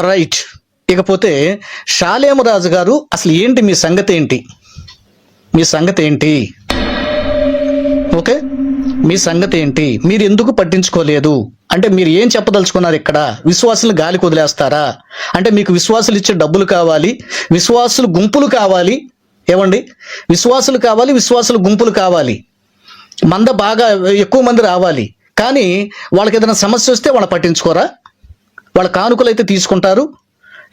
Right? ఇకపోతే షాలేమరాజు గారు అసలు ఏంటి మీ సంగతి ఏంటి? మీ సంగతి ఏంటి? ఓకే? మీ సంగతి ఏంటి? మీరు ఎందుకు పట్టించుకోలేదు? అంటే మీరు ఏం చెప్పదలుచుకున్నారు ఇక్కడ? విశ్వాసులు గాలి వదిలేస్తారా? అంటే మీకు విశ్వాసులు ఇచ్చే డబ్బులు కావాలి విశ్వాసులు గుంపులు కావాలి. ఏమండి? విశ్వాసులు కావాలి విశ్వాసులు గుంపులు కావాలి. మంద బాగా ఎక్కువ మంది రావాలి. కానీ వాళ్ళకి ఏదైనా సమస్య వస్తే వాళ్ళని పట్టించుకోరా? వాళ్ళ కానుకలు అయితే తీసుకుంటారు.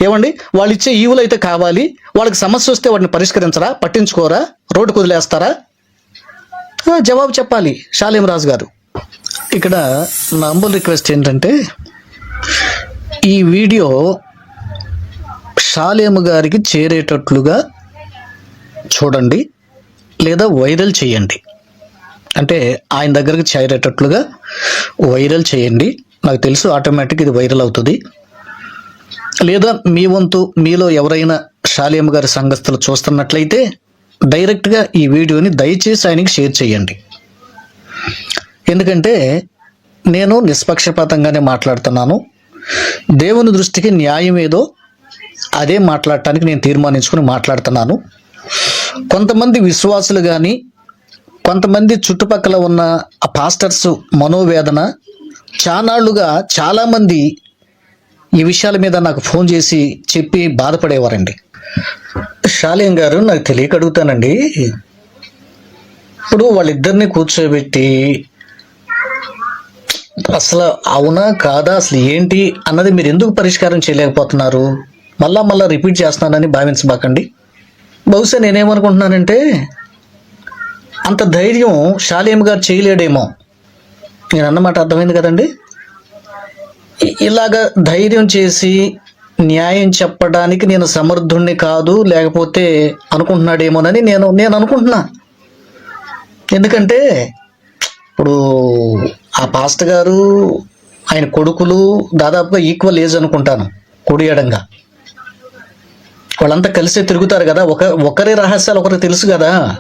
ఏమండి? వాళ్ళు ఇచ్చే ఈవులు అయితే కావాలి. వాళ్ళకి సమస్య వస్తే వాటిని పరిష్కరించరా? పట్టించుకోరా? రోడ్డు వదిలేస్తారా? జవాబు చెప్పాలి. షాలేం రాజు గారు ఇక్కడ నా అంబుల్ రిక్వెస్ట్ ఏంటంటే ఈ వీడియో షాలేము గారికి చేరేటట్లుగా చూడండి లేదా వైరల్ చేయండి. అంటే ఆయన దగ్గరకు చేరేటట్లుగా వైరల్ చేయండి. నాకు తెలుసు ఆటోమేటిక్ ఇది వైరల్ అవుతుంది. లేదా మీ వంతు మీలో ఎవరైనా శాలియమ్మ గారి సంఘస్థులు చూస్తున్నట్లయితే డైరెక్ట్గా ఈ వీడియోని దయచేసి ఆయనకి షేర్ చేయండి. ఎందుకంటే నేను నిష్పక్షపాతంగానే మాట్లాడుతున్నాను. దేవుని దృష్టికి న్యాయం ఏదో అదే మాట్లాడటానికి నేను తీర్మానించుకుని మాట్లాడుతున్నాను. కొంతమంది విశ్వాసులు కానీ కొంతమంది చుట్టుపక్కల ఉన్న ఆ పాస్టర్స్ మనోవేదన చానాళ్ళుగా చాలామంది ఈ విషయాల మీద నాకు ఫోన్ చేసి చెప్పి బాధపడేవారండి. శాలేం గారు నాకు తెలియక అడుగుతానండి. ఇప్పుడు వాళ్ళిద్దరిని కూర్చోబెట్టి అసలు అవునా కాదా అసలు ఏంటి అన్నది మీరు ఎందుకు పరిష్కారం చేయలేకపోతున్నారు? మళ్ళా మళ్ళా రిపీట్ చేస్తున్నానని భావించబాకండి. బహుశా నేనేమనుకుంటున్నానంటే అంత ధైర్యం శాలేం గారు చేయలేడేమో. నేను అన్నమాట అర్థమైంది కదండి? ఇలాగ ధైర్యం చేసి న్యాయం చెప్పడానికి నేను సమర్థుణ్ణి కాదు లేకపోతే అనుకుంటున్నాడేమోనని నేను నేను అనుకుంటున్నా. ఎందుకంటే ఇప్పుడు ఆ పాస్టర్ గారు ఆయన కొడుకులు దాదాపుగా ఈక్వల్ ఏజ్ అనుకుంటాను కొడియడంగా. వాళ్ళంతా కలిసే తిరుగుతారు కదా ఒక ఒకరి రహస్యాలు ఒకరికి తెలుసు కదా.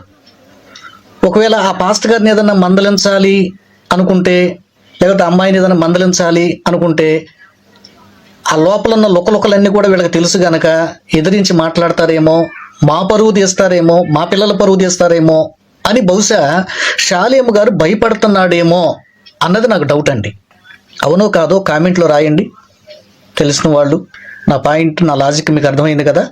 ఒకవేళ ఆ పాస్టర్ గారిని ఏదన్నా మందలించాలి అనుకుంటే లేకపోతే అమ్మాయిని ఏదైనా మందలించాలి అనుకుంటే ఆ లోపల ఉన్న లుకలుకలన్నీ కూడా వీళ్ళకి తెలుసు గనక ఎదిరించి మాట్లాడతారేమో మా పరువు తీస్తారేమో మా పిల్లల పరువు తీస్తారేమో అని బహుశా షాలేము గారు భయపడుతున్నాడేమో అన్నది నాకు డౌట్ అండి. అవునో కాదో కామెంట్లో రాయండి. తెలిసిన వాళ్ళు నా పాయింట్ నా లాజిక్ మీకు అర్థమైంది కదా?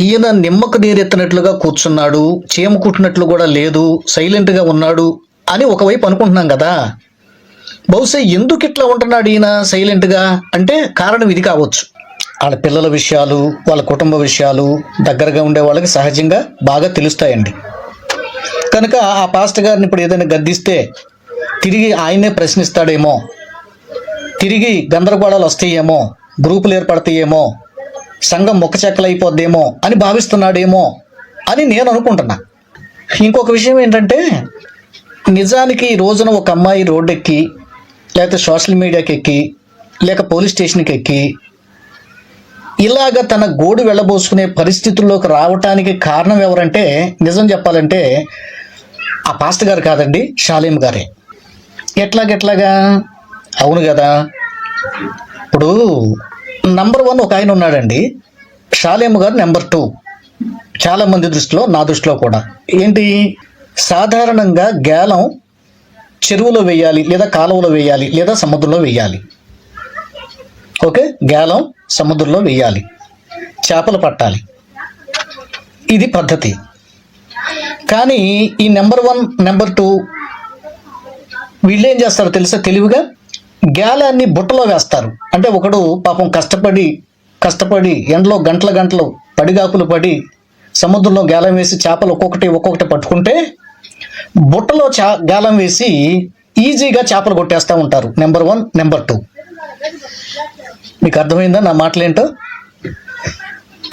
ఈయన నిమ్మకు నీరెత్తినట్లుగా కూర్చున్నాడు చీమ కుట్టినట్లు కూడా లేదు సైలెంట్గా ఉన్నాడు అని ఒకవైపు అనుకుంటున్నాం కదా. బహుశా ఎందుకు ఇట్లా ఉంటున్నాడు ఈయన సైలెంట్గా అంటే కారణం ఇది కావచ్చు. వాళ్ళ పిల్లల విషయాలు వాళ్ళ కుటుంబ విషయాలు దగ్గరగా ఉండే వాళ్ళకి సహజంగా బాగా తెలుస్తాయండి. కనుక ఆ పాస్టర్ గారిని ఇప్పుడు ఏదైనా గద్దిస్తే తిరిగి ఆయనే ప్రశ్నిస్తాడేమో? తిరిగి గందరగోళాలు వస్తాయేమో? గ్రూపులు ఏర్పడతాయేమో? సంఘం మొక్కచెక్కలైపోద్దేమో అని భావిస్తున్నాడేమో? అని నేను అనుకుంటున్నా. ఇంకొక విషయం ఏంటంటే నిజానికి ఈ రోజున ఒక అమ్మాయి రోడ్డెక్కి లేకపోతే సోషల్ మీడియాకి ఎక్కి లేక పోలీస్ స్టేషన్కి ఎక్కి ఇలాగ తన గోడు వెళ్ళబోసుకునే పరిస్థితుల్లోకి రావటానికి కారణం ఎవరంటే నిజం చెప్పాలంటే ఆ పాస్టర్ గారు కాదండి షాలేం గారే. ఎట్లాగెట్లాగా? అవును కదా. ఇప్పుడు నంబర్ వన్ ఒక ఆయన ఉన్నాడండి షాలేము గారు నెంబర్ టూ. చాలామంది దృష్టిలో నా దృష్టిలో కూడా. ఏంటి? సాధారణంగా గేలం చెరువులో వేయాలి లేదా కాలువలో వేయాలి లేదా సముద్రంలో వేయాలి. ఓకే? గేలం సముద్రంలో వేయాలి. చేపలు పట్టాలి. ఇది పద్ధతి. కానీ ఈ నెంబర్ వన్ నెంబర్ టూ వీళ్ళు ఏం చేస్తారు తెలుసా తెలివిగా? గ్యాలాన్ని బుట్టలో వేస్తారు. అంటే ఒకడు పాపం కష్టపడి కష్టపడి ఎండలో గంటల గంటలు పడిగాకులు పడి సముద్రంలో గ్యాలం వేసి చేపలు ఒక్కొక్కటి ఒక్కొక్కటి పట్టుకుంటే బుట్టలో చా గాలం వేసి ఈజీగా చేపలు కొట్టేస్తూ ఉంటారు. నెంబర్ వన్ నెంబర్ టూ మీకు అర్థమైందా నా మాటలేంటో?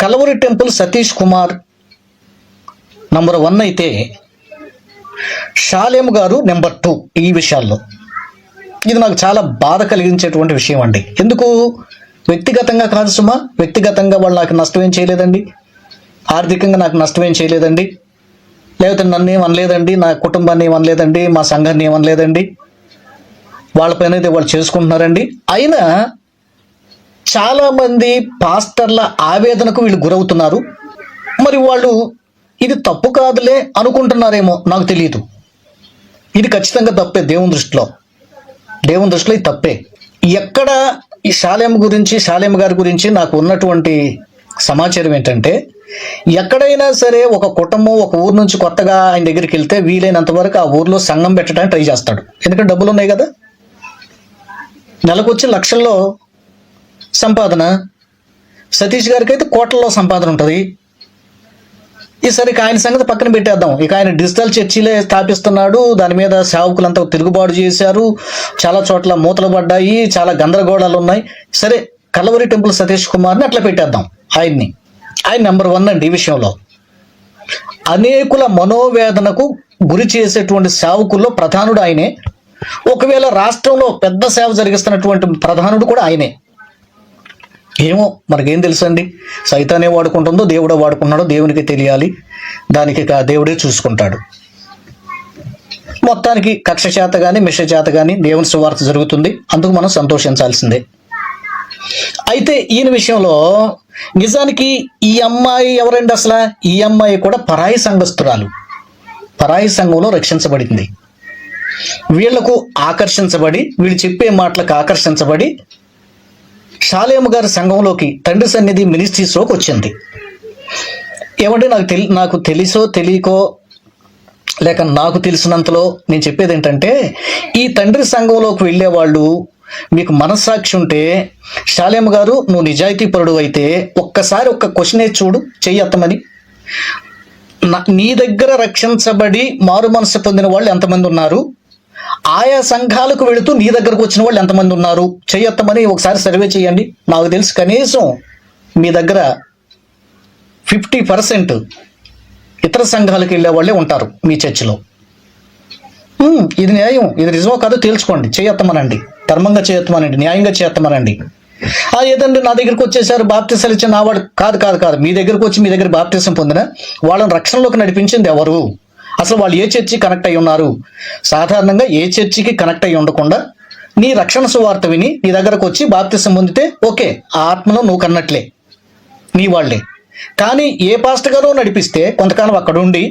Calvary temple Satish Kumar number one అయితే షాలేం గారు నెంబర్ టూ ఈ విషయాల్లో. ఇది నాకు చాలా బాధ కలిగించేటువంటి విషయం అండి. ఎందుకు? వ్యక్తిగతంగా కాదు సుమా వ్యక్తిగతంగా వాళ్ళు నాకు నష్టం ఏం చేయలేదండి. ఆర్థికంగా నాకు నష్టం ఏం చేయలేదండి. లేకపోతే నన్ను ఏమనలేదండి నా కుటుంబాన్ని ఏమనలేదండి మా సంఘాన్ని ఏమనలేదండి. అనలేదండి వాళ్ళపైన అయితే వాళ్ళు చేసుకుంటున్నారండి. అయినా చాలామంది పాస్టర్ల ఆవేదనకు వీళ్ళు గురవుతున్నారు. మరి వాళ్ళు ఇది తప్పు కాదులే అనుకుంటున్నారేమో నాకు తెలియదు ఇది ఖచ్చితంగా తప్పే దేవుని దృష్టిలో. దేవుని దృష్టిలో ఇది తప్పే. ఎక్కడ ఈ శాలేం గురించి శాలేం గారి గురించి నాకు ఉన్నటువంటి సమాచారం ఏంటంటే ఎక్కడైనా సరే ఒక కుటుంబం ఒక ఊరు నుంచి కొత్తగా ఆయన దగ్గరికి వెళ్తే వీలైనంత వరకు ఆ ఊర్లో సంఘం పెట్టడానికి ట్రై చేస్తాడు. ఎందుకంటే డబ్బులు ఉన్నాయి కదా? నెలకొచ్చి లక్షల్లో సంపాదన. సతీష్ గారికి అయితే కోట్లలో సంపాదన ఉంటుంది. ఈసారి ఆయన సంగతి పక్కన పెట్టేద్దాం. ఇక ఆయన డిజిటల్ చర్చిలే స్థాపిస్తున్నాడు. దాని మీద సేవకులంతా తిరుగుబాటు చేశారు. చాలా చోట్ల మూతలు పడ్డాయి. చాలా గందరగోళాలు ఉన్నాయి. సరే కలవరి టెంపుల్ సతీష్ కుమార్ని అట్లా పెట్టేద్దాం ఆయన్ని. ఆయన నెంబర్ వన్ అండి ఈ విషయంలో. అనేకుల మనోవేదనకు గురి చేసేటువంటి సేవకుల్లో ప్రధానుడు ఆయనే. ఒకవేళ రాష్ట్రంలో పెద్ద సేవ జరిగిస్తున్నటువంటి ప్రధానుడు కూడా ఆయనే. ఏమో మనకేం తెలుసండి? సైతానే వాడుకుంటుందో దేవుడే వాడుకున్నాడో దేవునికి తెలియాలి. దానికి దేవుడే చూసుకుంటాడు. మొత్తానికి కక్ష చేత కానీ మిష చేత కానీ దేవుని సువార్త జరుగుతుంది. అందుకు మనం సంతోషించాల్సిందే. అయితే ఈయన విషయంలో నిజానికి ఈ అమ్మాయి ఎవరండి అసలు? ఈ అమ్మాయి కూడా పరాయి సంఘస్థురాలు. పరాయి సంఘంలో రక్షించబడింది. వీళ్ళకు ఆకర్షించబడి వీళ్ళు చెప్పే మాటలకు ఆకర్షించబడి షాలేము గారి సంఘంలోకి తండ్రి సన్నిధి మినిస్ట్రీస్లోకి వచ్చింది. ఏమంటే నాకు తెలి నాకు తెలుసో తెలియకో లేక నాకు తెలిసినంతలో నేను చెప్పేది ఏంటంటే ఈ తండ్రి సంఘంలోకి వెళ్ళే వాళ్ళు మీకు మనస్సాక్షి ఉంటే శాలేమ గారు నువ్వు నిజాయితీ పరుడు అయితే ఒక్కసారి ఒక్క క్వశ్చనే చూడు చెయ్యత్తమని నీ దగ్గర రక్షించబడి మారు మనసు పొందిన వాళ్ళు ఎంతమంది ఉన్నారు? ఆయా సంఘాలకు వెళుతూ నీ దగ్గరకు వచ్చిన వాళ్ళు ఎంతమంది ఉన్నారు? చెయ్యొత్తమని ఒకసారి సర్వే చేయండి నాకు తెలుసు కనీసం మీ దగ్గర ఫిఫ్టీ పర్సెంట్ ఇతర సంఘాలకు వెళ్ళే వాళ్ళే ఉంటారు మీ చర్చిలో. ఇది న్యాయం ఇది నిజమో కాదో తేల్చుకోండి. చేయొత్తమనండి ధర్మంగా చేయొత్తమనండి న్యాయంగా చేస్తామనండి ఆ ఏదండి నా దగ్గరికి వచ్చేసారు బాప్తిసాలు ఇచ్చిన నావాడు కాదు కాదు కాదు. మీ దగ్గరకు వచ్చి మీ దగ్గర బాప్తిసం పొందిన వాళ్ళని రక్షణలోకి నడిపించింది ఎవరు? అసలు వాళ్ళు ఏ చర్చి కనెక్ట్ అయి ఉన్నారు? సాధారణంగా ఏ చర్చికి కనెక్ట్ అయి ఉండకుండా నీ రక్షణ సువార్త విని నీ దగ్గరకు వచ్చి బాప్తిసం పొందితే ఓకే ఆ ఆత్మలో నువ్వు కన్నట్లే. నీ వాళ్ళే. కానీ ఏ పాస్టర్ గారో నడిపిస్తే కొంతకాలం అక్కడ ఉండి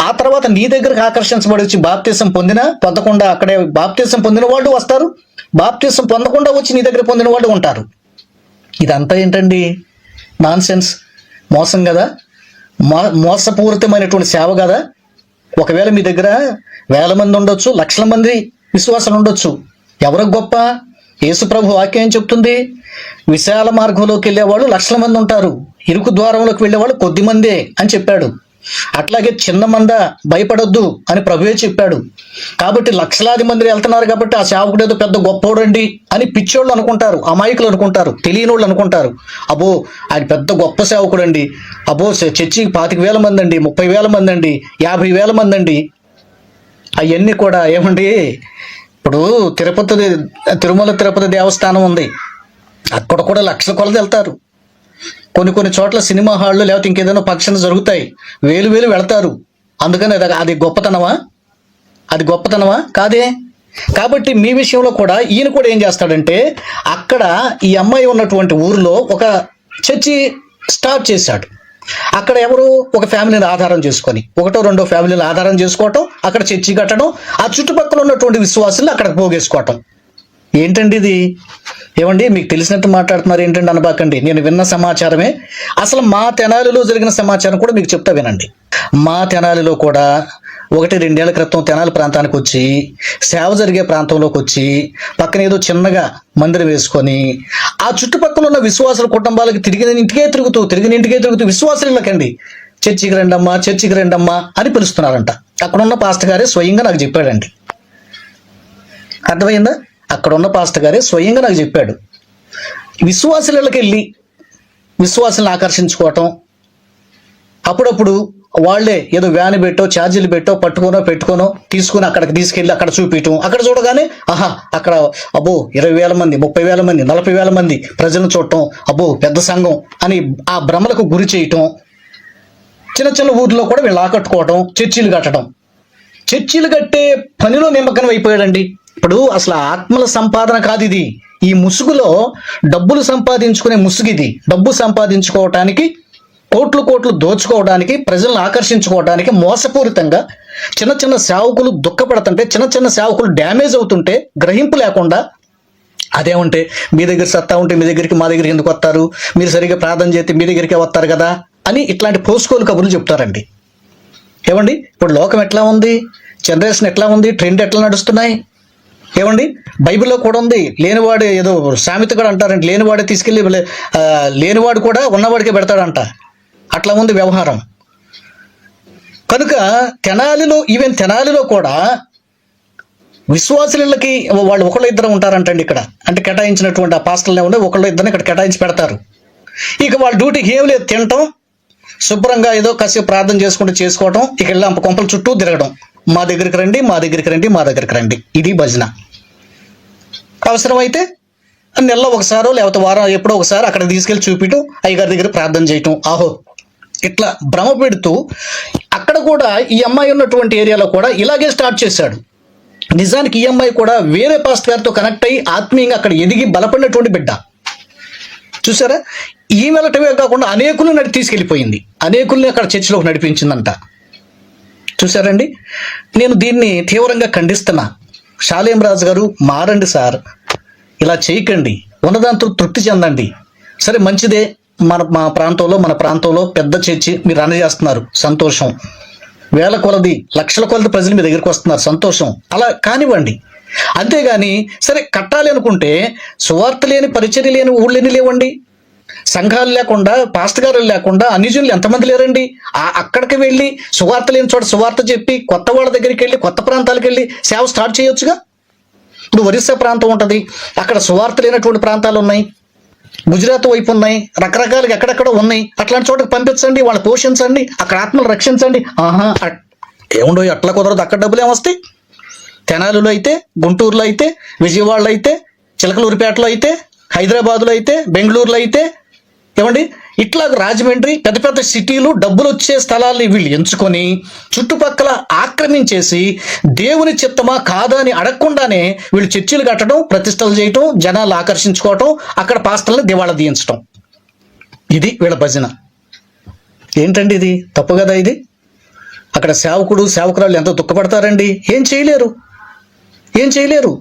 ఆ తర్వాత నీ దగ్గరకు ఆకర్షించబడి వచ్చి బాప్తీసం పొందినా పొందకుండా అక్కడే బాప్తీసం పొందిన వాళ్ళు వస్తారు? బాప్తీసం పొందకుండా వచ్చి నీ దగ్గర పొందిన వాళ్ళు ఉంటారు. ఇదంతా ఏంటండి? నాన్ సెన్స్ మోసం కదా? మో మోసపూరితమైనటువంటి సేవ కదా? ఒకవేళ మీ దగ్గర వేల మంది ఉండొచ్చు లక్షల మంది విశ్వాసాలు ఉండొచ్చు. ఎవరు గొప్ప? యేసుప్రభు వాక్యం చెప్తుంది? విశాల మార్గంలోకి వెళ్ళేవాళ్ళు లక్షల మంది ఉంటారు. ఇరుకు ద్వారంలోకి వెళ్ళేవాళ్ళు కొద్ది మందే అని చెప్పాడు. అట్లాగే చిన్న మంద భయపడొద్దు అని ప్రభువే చెప్పాడు. కాబట్టి లక్షలాది మంది వెళ్తున్నారు కాబట్టి ఆ సేవకుడు ఏదో పెద్ద గొప్పోడండి అని పిచ్చోళ్ళు అనుకుంటారు అమాయకులు అనుకుంటారు తెలియని వాళ్ళు అనుకుంటారు. అబ్బో ఆయన పెద్ద గొప్ప సేవకుడు అండి అబ్బో చర్చికి పాతిక వేల మంది అండి ముప్పై వేల మంది అండి యాభై వేల మంది అండి అవన్నీ కూడా ఏమండి ఇప్పుడు తిరుపతి తిరుమల తిరుపతి దేవస్థానం ఉంది. అక్కడ కూడా లక్షల కొలది వెళ్తారు. కొన్ని కొన్ని చోట్ల సినిమా హాళ్ళు లేకపోతే ఇంకేదైనా ఫంక్షన్స్ జరుగుతాయి. వేలు వేలు వెళ్తారు. అందుకని అది అది గొప్పతనమా? అది గొప్పతనమా? కాదే. కాబట్టి మీ విషయంలో కూడా ఈయన కూడా ఏం చేస్తాడంటే అక్కడ ఈ అమ్మాయి ఉన్నటువంటి ఊర్లో ఒక చర్చి స్టార్ట్ చేశాడు. అక్కడ ఎవరు? ఒక ఫ్యామిలీని ఆధారం చేసుకొని. ఒకటో రెండో ఫ్యామిలీని ఆధారం చేసుకోవటం అక్కడ చర్చి కట్టడం ఆ చుట్టుపక్కల ఉన్నటువంటి విశ్వాసులు అక్కడ పోగేసుకోవటం. ఏంటండి ఇది? ఏమండి మీకు తెలిసినట్టు మాట్లాడుతున్నారు ఏంటండి అనబాకండి? నేను విన్న సమాచారమే. అసలు మా తెనాలిలో జరిగిన సమాచారం కూడా మీకు చెప్తా వినండి. మా తెనాలిలో కూడా ఒకటి రెండేళ్ళ క్రితం తెనాలి ప్రాంతానికి వచ్చి సేవ జరిగే ప్రాంతంలోకి వచ్చి పక్కన ఏదో చిన్నగా మందిరం వేసుకొని ఆ చుట్టుపక్కల ఉన్న విశ్వాసుల కుటుంబాలకు తిరిగిన ఇంటికే తిరుగుతూ తిరిగిన ఇంటికే తిరుగుతూ విశ్వాసులకండి. చర్చికి రండమ్మా చర్చికి రండమ్మా అని పిలుస్తున్నారంట. అక్కడ ఉన్న పాస్టర్ గారే స్వయంగా నాకు చెప్పాడండి. అర్థమైందా? అక్కడ ఉన్న పాస్టర్ గారే స్వయంగా నాకు చెప్పాడు. విశ్వాసులకి వెళ్ళి విశ్వాసులను ఆకర్షించుకోవటం అప్పుడప్పుడు వాళ్ళే ఏదో వ్యాన్ పెట్టో ఛార్జీలు పెట్టో పట్టుకోనో పెట్టుకోనో తీసుకుని అక్కడికి తీసుకెళ్ళి అక్కడ చూపించటం. అక్కడ చూడగానే ఆహా అక్కడ అబ్బో ఇరవై వేల మంది ముప్పై వేల మంది నలభై వేల మంది ప్రజలను చూడటం అబ్బో పెద్ద సంఘం అని ఆ భ్రమలకు గురి చేయటం. చిన్న చిన్న ఊర్లో కూడా వీళ్ళు ఆకట్టుకోవటం చర్చీలు కట్టడం చర్చీలు కట్టే పనిలో నిమ్మకం అయిపోయాడండి. ఇప్పుడు అసలు ఆత్మల సంపాదన కాదు ఇది. ఈ ముసుగులో డబ్బులు సంపాదించుకునే ముసుగు ఇది. డబ్బు సంపాదించుకోవటానికి కోట్లు కోట్లు దోచుకోవడానికి ప్రజలను ఆకర్షించుకోవడానికి మోసపూరితంగా చిన్న చిన్న సేవకులు దుఃఖపడుతుంటే చిన్న చిన్న సేవకులు డ్యామేజ్ అవుతుంటే గ్రహింపు లేకుండా అదేమంటే మీ దగ్గర సత్తా ఉంటే మీ దగ్గరికి మా దగ్గరికి ఎందుకు వస్తారు? మీరు సరిగ్గా ప్రార్థన చేస్తే మీ దగ్గరికే వస్తారు కదా? అని ఇట్లాంటి పోసుకోలు కబుర్లు చెప్తారండి. ఏమండి? ఇప్పుడు లోకం ఎట్లా ఉంది? జనరేషన్ ఎట్లా ఉంది? ట్రెండ్ ఎట్లా నడుస్తున్నాయి? ఏమండి? బైబిల్లో కూడా ఉంది లేనివాడు ఏదో సామెత కూడా అంటారండి లేనివాడే తీసుకెళ్ళి లేనివాడు కూడా ఉన్నవాడికే పెడతాడంట. అట్లా ఉంది వ్యవహారం. కనుక తెనాలిలో ఈవెన్ తెనాలిలో కూడా విశ్వాసులకి వాళ్ళు ఒకళ్ళు ఇద్దరు ఉంటారంటండి ఇక్కడ. అంటే కేటాయించినటువంటి ఆ పాస్టర్లే ఉండే ఒకళ్ళు ఇద్దరిని ఇక్కడ కేటాయించి పెడతారు. ఇక వాళ్ళ డ్యూటీకి ఏం లేదు తినటం శుభ్రంగా ఏదో కాసేపు ప్రార్థన చేసుకుంటూ చేసుకోవటం ఇక వెళ్ళి కొంపల చుట్టూ తిరగడం. మా దగ్గరికి రండి మా దగ్గరికి రండి మా దగ్గరికి రండి. ఇది భజన. అవసరమైతే నెలలో ఒకసారో లేకపోతే వారం ఎప్పుడో ఒకసారి అక్కడ తీసుకెళ్ళి చూపించడం అయ్యగారి దగ్గర ప్రార్థన చేయటం. ఆహో. ఇట్లా భ్రమ పెడుతూ అక్కడ కూడా ఈ అమ్మాయి ఉన్నటువంటి ఏరియాలో కూడా ఇలాగే స్టార్ట్ చేశాడు. నిజానికి ఈ అమ్మాయి కూడా వేరే పాస్ట్ గారితో కనెక్ట్ అయ్యి ఆత్మీయంగా అక్కడ ఎదిగి బలపడినటువంటి బిడ్డ. చూసారా? ఈ వెళ్ళటమే కాకుండా అనేకులను నడి తీసుకెళ్ళిపోయింది. అనేకుల్ని అక్కడ చర్చిలోకి నడిపించిందంట. చూసారండి నేను దీన్ని తీవ్రంగా ఖండిస్తున్నా. షాలేం రాజు గారు మారండి సార్. ఇలా చేయకండి. ఉన్నదాంతో తృప్తి చెందండి. సరే మంచిదే. మన మా ప్రాంతంలో మన ప్రాంతంలో పెద్ద చర్చి మీరు అందజేస్తున్నారు. సంతోషం. వేల కొలది లక్షల కొలది ప్రజలు మీ దగ్గరికి వస్తున్నారు. సంతోషం. అలా కానివ్వండి. అంతేగాని సరే కట్టాలి అనుకుంటే సువార్త లేని పరిచర్య లేని ఊళ్ళని లేవండి? సంఘాలు లేకుండా పాస్ట్ గారు లేకుండా అన్యజనులు ఎంతమంది లేరండి? ఆ అక్కడికి వెళ్ళి సువార్త లేని చోట సువార్త చెప్పి కొత్త వాళ్ళ దగ్గరికి వెళ్ళి కొత్త ప్రాంతాలకు వెళ్ళి సేవ స్టార్ట్ చేయొచ్చుగా? ఇప్పుడు ఒరిస్సా ప్రాంతం ఉంటుంది. అక్కడ సువార్త లేనటువంటి ప్రాంతాలు ఉన్నాయి. గుజరాత్ వైపు ఉన్నాయి. రకరకాలుగా ఎక్కడెక్కడ ఉన్నాయి. అట్లాంటి చోటకి పంపించండి వాళ్ళని పోషించండి అక్కడ ఆత్మలు రక్షించండి. ఆహా అట్- ఏముండో అట్లా కుదరదు అక్కడ డబ్బులు ఏమొస్తాయి తెనాలిలో అయితే గుంటూరులో అయితే విజయవాడలో అయితే చిలకలూరిపేటలో అయితే హైదరాబాదులో అయితే బెంగళూరులో అయితే ఏమండి? ఇట్లా రాజమండ్రి పెద్ద పెద్ద సిటీలు డబ్బులు వచ్చే స్థలాల్ని వీళ్ళు ఎంచుకొని చుట్టుపక్కల ఆక్రమించేసి దేవుని చిత్తమా కాదా అని అడగకుండానే వీళ్ళు చర్చిలు కట్టడం ప్రతిష్టలు చేయటం జనాలు ఆకర్షించుకోవటం అక్కడ పాస్తలను దివాళా దీయించటం ఇది వీళ్ళ భజన. ఏంటండి ఇది? తప్పు కదా ఇది? అక్కడ సేవకుడు సేవకురాలు ఎంత దుఃఖపడతారండి? ఏం చేయలేరు. ఏం చేయలేరు.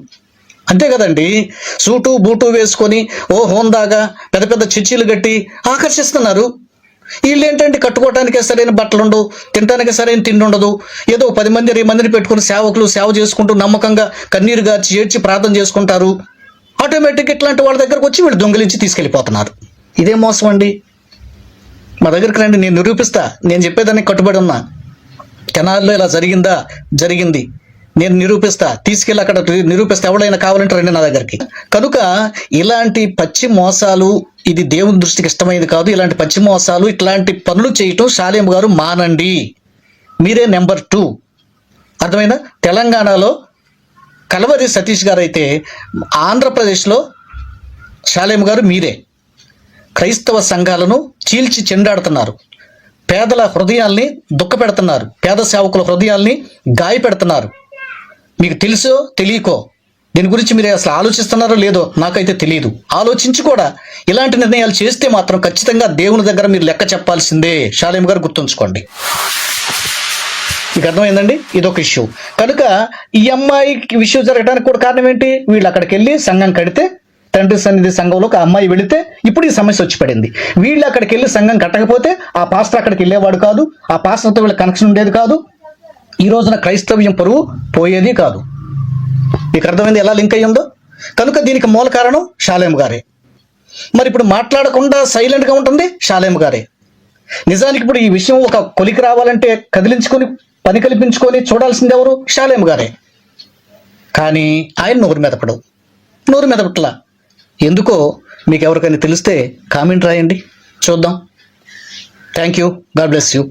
అంతే కదండి. సూటు బూటు వేసుకొని ఓ హోందాగా పెద్ద పెద్ద చర్చీలు కట్టి ఆకర్షిస్తున్నారు. వీళ్ళు ఏంటంటే కట్టుకోవటానికే సరైన బట్టలు ఉండవు సరైన తిండి ఉండదు. ఏదో పది మంది ఇరవై మందిని పెట్టుకుని సేవకులు సేవ చేసుకుంటూ నమ్మకంగా కన్నీరు గార్చి ఏడ్చి ప్రార్థన చేసుకుంటారు. ఆటోమేటిక్ ఇట్లాంటి వాళ్ళ దగ్గరకు వచ్చి వీళ్ళు దొంగిలించి తీసుకెళ్ళిపోతున్నారు. ఇదే మోసం అండి. మా దగ్గరికి రండి నేను నిరూపిస్తా. నేను చెప్పేదానికి కట్టుబడి ఉన్నా. కెనాల్లో ఇలా జరిగిందా? జరిగింది. నేను నిరూపిస్తా తీసుకెళ్ళి అక్కడ నిరూపిస్తా ఎవడైనా కావాలంటే రండి నా దగ్గరికి. కనుక ఇలాంటి పచ్చి మోసాలు ఇది దేవుని దృష్టికి ఇష్టమైనది కాదు. ఇలాంటి పచ్చి మోసాలు ఇట్లాంటి పనులు చేయటం శాలేం గారు మానండి. మీరే నెంబర్ టూ. అర్థమైందా? తెలంగాణలో కలవరి సతీష్ గారు అయితే ఆంధ్రప్రదేశ్లో శాలేం గారు మీరే. క్రైస్తవ సంఘాలను చీల్చి చెండాడుతున్నారు. పేదల హృదయాల్ని దుఃఖపెడుతున్నారు. పేద సేవకుల హృదయాల్ని గాయపెడుతున్నారు. మీకు తెలుసో తెలియకో? దీని గురించి మీరు అసలు ఆలోచిస్తున్నారో లేదో నాకైతే తెలియదు ఆలోచించి కూడా ఇలాంటి నిర్ణయాలు చేస్తే మాత్రం ఖచ్చితంగా దేవుని దగ్గర మీరు లెక్క చెప్పాల్సిందే. షాలేం గారు గుర్తుంచుకోండి. మీకు అర్థమైందండి? ఇదొక ఇష్యూ. కనుక ఈ అమ్మాయికి విషయం జరగడానికి కూడా కారణం ఏంటి? వీళ్ళు అక్కడికి వెళ్ళి సంఘం కడితే తండ్రి సన్నిధి సంఘంలోకి ఆ అమ్మాయి వెళితే ఇప్పుడు ఈ సమస్య వచ్చి పడింది. వీళ్ళు అక్కడికి వెళ్ళి సంఘం కట్టకపోతే ఆ పాస్టర్ అక్కడికి వెళ్ళేవాడు కాదు. ఆ పాస్టర్తో వీళ్ళ కనెక్షన్ ఉండేది కాదు. ఈ రోజున క్రైస్తవ్యం పరువు పోయేది కాదు. మీకు అర్థమైంది ఎలా లింక్ అయ్యిందో? కనుక దీనికి మూల కారణం షాలేం గారే. మరి ఇప్పుడు మాట్లాడకుండా సైలెంట్గా ఉంటుంది షాలేం గారే. నిజానికి ఇప్పుడు ఈ విషయం ఒక కొలికి రావాలంటే కదిలించుకొని పని కల్పించుకొని చూడాల్సింది ఎవరు? షాలేం గారే. కానీ ఆయన నోరు మెదపడు నోరు మెదపట్లా ఎందుకో మీకు ఎవరికైనా తెలిస్తే కామెంట్ రాయండి. చూద్దాం. Thank you God bless you.